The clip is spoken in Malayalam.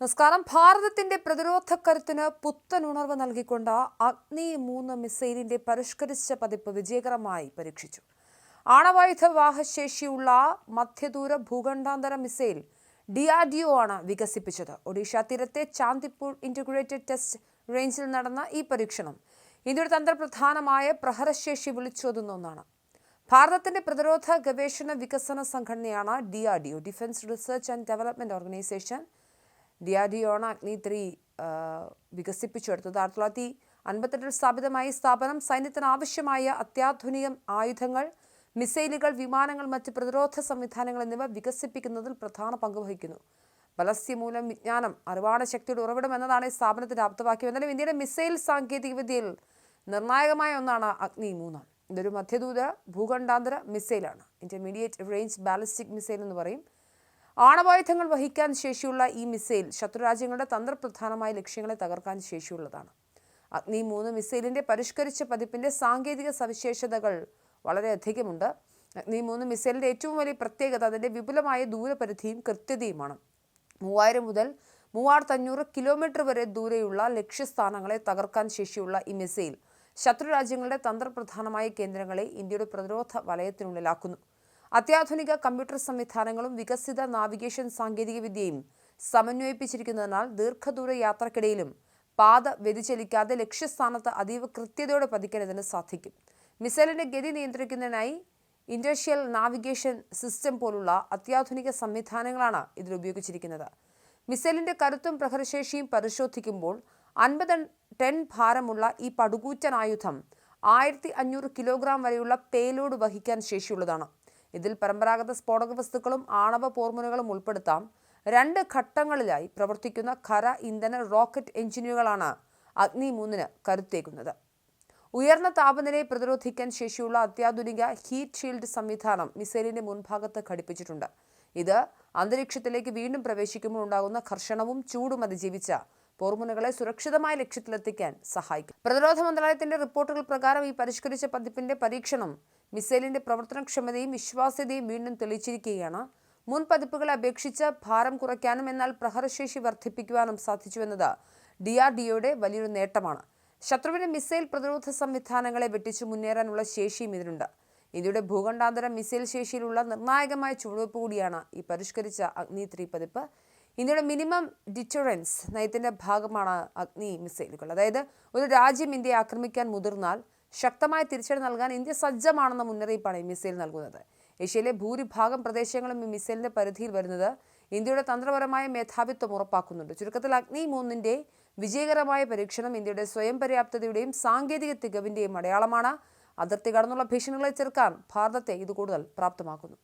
നമസ്കാരം. ഭാരതത്തിന്റെ പ്രതിരോധ കരുത്തിന് പുത്തൻ ഉണർവ് നൽകിക്കൊണ്ട് അഗ്നി മൂന്ന് മിസൈലിന്റെ പരിഷ്കരിച്ച പതിപ്പ് വിജയകരമായി പരീക്ഷിച്ചു. ആണവായുധ വാഹശേഷിയുള്ള മധ്യദൂര ഭൂഖണ്ഡാന്തര മിസൈൽ ഡിആർഡിഒ ആണ് വികസിപ്പിച്ചത്. ഒഡീഷ തീരത്തെ ചാന്ദിപ്പൂർ ഇന്റഗ്രേറ്റഡ് ടെസ്റ്റ് റേഞ്ചിൽ നടന്ന ഈ പരീക്ഷണം ഇന്ത്യയുടെ തന്ത്രപ്രധാനമായ പ്രഹരശേഷി വിളിച്ചോതുന്ന ഒന്നാണ്. ഭാരതത്തിന്റെ പ്രതിരോധ ഗവേഷണ വികസന സംഘടനയാണ് DRDO defence research and development organisation ഡിആർഡിഒണ് Agni three വികസിപ്പിച്ചെടുത്തത്. ആയിരത്തി തൊള്ളായിരത്തി അൻപത്തെട്ടിൽ സ്ഥാപിതമായ സ്ഥാപനം സൈന്യത്തിന് ആവശ്യമായ അത്യാധുനിക ആയുധങ്ങൾ മിസൈലുകൾ വിമാനങ്ങൾ മറ്റ് പ്രതിരോധ സംവിധാനങ്ങൾ എന്നിവ വികസിപ്പിക്കുന്നതിൽ പ്രധാന പങ്ക് വഹിക്കുന്നു. ബലസ്യമൂലം വിജ്ഞാനം അറിവാണ് ശക്തിയുടെ ഉറവിടം എന്നതാണ് ഈ സ്ഥാപനത്തിന്റെ ആപ്തവാക്യം. എന്നാലും ഇന്ത്യയുടെ മിസൈൽ സാങ്കേതികവിദ്യയിൽ നിർണായകമായ ഒന്നാണ് അഗ്നി മൂന്ന്. ഇതൊരു മധ്യദൂത ഭൂഖണ്ഡാന്തര മിസൈലാണ്. ഇന്റർമീഡിയറ്റ് റേഞ്ച് ബാലിസ്റ്റിക് മിസൈൽ എന്ന് പറയും. ആണവായുധങ്ങൾ വഹിക്കാൻ ശേഷിയുള്ള ഈ മിസൈൽ ശത്രുരാജ്യങ്ങളുടെ തന്ത്രപ്രധാനമായ ലക്ഷ്യങ്ങളെ തകർക്കാൻ ശേഷിയുള്ളതാണ്. അഗ്നി മൂന്ന് മിസൈലിന്റെ പരിഷ്കരിച്ച പതിപ്പിന്റെ സാങ്കേതിക സവിശേഷതകൾ വളരെയധികമുണ്ട് അഗ്നി മൂന്ന് മിസൈലിന്റെ ഏറ്റവും വലിയ പ്രത്യേകത അതിന്റെ വിപുലമായ ദൂരപരിധിയും കൃത്യതയുമാണ്. മൂവായിരം മുതൽ മൂവായിരത്തഞ്ഞൂറ് കിലോമീറ്റർ വരെ ദൂരെയുള്ള ലക്ഷ്യസ്ഥാനങ്ങളെ തകർക്കാൻ ശേഷിയുള്ള ഈ മിസൈൽ ശത്രുരാജ്യങ്ങളുടെ തന്ത്രപ്രധാനമായ കേന്ദ്രങ്ങളെ ഇന്ത്യയുടെ പ്രതിരോധ വലയത്തിനുള്ളിലാക്കുന്നു. അത്യാധുനിക കമ്പ്യൂട്ടർ സംവിധാനങ്ങളും വികസിത നാവിഗേഷൻ സാങ്കേതികവിദ്യയും സമന്വയിപ്പിച്ചിരിക്കുന്നതിനാൽ ദീർഘദൂര യാത്രക്കിടയിലും പാത വ്യതിചലിക്കാതെ ലക്ഷ്യസ്ഥാനത്ത് അതീവ കൃത്യതയോടെ പതിക്കുന്നതിന് സാധിക്കും. മിസൈലിന്റെ ഗതി നിയന്ത്രിക്കുന്നതിനായി ഇൻഡസ്ട്രിയൽ നാവിഗേഷൻ സിസ്റ്റം പോലുള്ള അത്യാധുനിക സംവിധാനങ്ങളാണ് ഇതിൽ ഉപയോഗിച്ചിരിക്കുന്നത്. മിസൈലിന്റെ കരുത്തും പ്രഹരശേഷിയും പരിശോധിക്കുമ്പോൾ അൻപത് ടൺ ഭാരമുള്ള ഈ പടുകൂറ്റൻ ആയുധം ആയിരത്തി അഞ്ഞൂറ് കിലോഗ്രാം വരെയുള്ള പേലോഡ് വഹിക്കാൻ ശേഷിയുള്ളതാണ്. ഇതിൽ പരമ്പരാഗത സ്ഫോടക വസ്തുക്കളും ആണവ പോർമുനകളും ഉൾപ്പെടുത്താം. രണ്ട് ഘട്ടങ്ങളിലായി പ്രവർത്തിക്കുന്ന ഖര ഇന്ധന റോക്കറ്റ് എഞ്ചിനുകളാണ് അഗ്നി മൂന്നിന് കരുത്തേക്കുന്നത്. ഉയർന്ന താപനിലയെ പ്രതിരോധിക്കാൻ ശേഷിയുള്ള അത്യാധുനിക ഹീറ്റ് ഷീൽഡ് സംവിധാനം മിസൈലിന്റെ മുൻഭാഗത്ത് ഘടിപ്പിച്ചിട്ടുണ്ട്. ഇത് അന്തരീക്ഷത്തിലേക്ക് വീണ്ടും പ്രവേശിക്കുമ്പോൾ ഉണ്ടാകുന്ന ഘർഷണവും ചൂടും അതിജീവിച്ച പോർമുനകളെ സുരക്ഷിതമായ ലക്ഷ്യത്തിലെത്തിക്കാൻ സഹായിക്കും. പ്രതിരോധ മന്ത്രാലയത്തിന്റെ റിപ്പോർട്ടുകൾ പ്രകാരം ഈ പരിഷ്കരിച്ച പതിപ്പിന്റെ പരീക്ഷണം മിസൈലിന്റെ പ്രവർത്തനക്ഷമതയും വിശ്വാസ്യതയും വീണ്ടും തെളിയിച്ചിരിക്കുകയാണ്. മുൻ പതിപ്പുകളെ അപേക്ഷിച്ച് ഭാരം കുറയ്ക്കാനും എന്നാൽ പ്രഹരശേഷി വർദ്ധിപ്പിക്കുവാനും സാധിച്ചുവെന്നത് ഡി ആർ ഡിഒയുടെ വലിയൊരു നേട്ടമാണ്. ശത്രുവിന്റെ മിസൈൽ പ്രതിരോധ സംവിധാനങ്ങളെ വെട്ടിച്ചു മുന്നേറാനുള്ള ശേഷിയും ഇതിനുണ്ട് ഇന്ത്യയുടെ ഭൂഖണ്ഡാന്തര മിസൈൽ ശേഷിയിലുള്ള നിർണായകമായ ചുവടുവെപ്പ് കൂടിയാണ് ഈ പരിഷ്കരിച്ച അഗ്നി ത്രീ പതിപ്പ് ഇന്ത്യയുടെ മിനിമം ഡിറ്ററൻസ് നയത്തിന്റെ ഭാഗമാണ് അഗ്നി മിസൈലുകൾ. അതായത് ഒരു രാജ്യം ഇന്ത്യയെ ആക്രമിക്കാൻ മുതിർന്നാൽ ശക്തമായ തിരിച്ചടി നൽകാൻ ഇന്ത്യ സജ്ജമാണെന്ന മുന്നറിയിപ്പാണ് ഈ മിസൈൽ നൽകുന്നത്. ഏഷ്യയിലെ ഭൂരിഭാഗം പ്രദേശങ്ങളും ഈ മിസൈലിന്റെ പരിധിയിൽ വരുന്നത് ഇന്ത്യയുടെ തന്ത്രപരമായ മേധാവിത്വം ഉറപ്പാക്കുന്നുണ്ട്. ചുരുക്കത്തിൽ അഗ്നി മൂന്നിന്റെ വിജയകരമായ പരീക്ഷണം ഇന്ത്യയുടെ സ്വയം പര്യാപ്തതയുടെയും സാങ്കേതിക തികവിന്റെയും അടയാളമാണ്. അതിർത്തി കടന്നുള്ള ഭീഷണികളെ ചെറുക്കാൻ ഭാരതത്തെ ഇത് കൂടുതൽ പ്രാപ്തമാക്കുന്നു.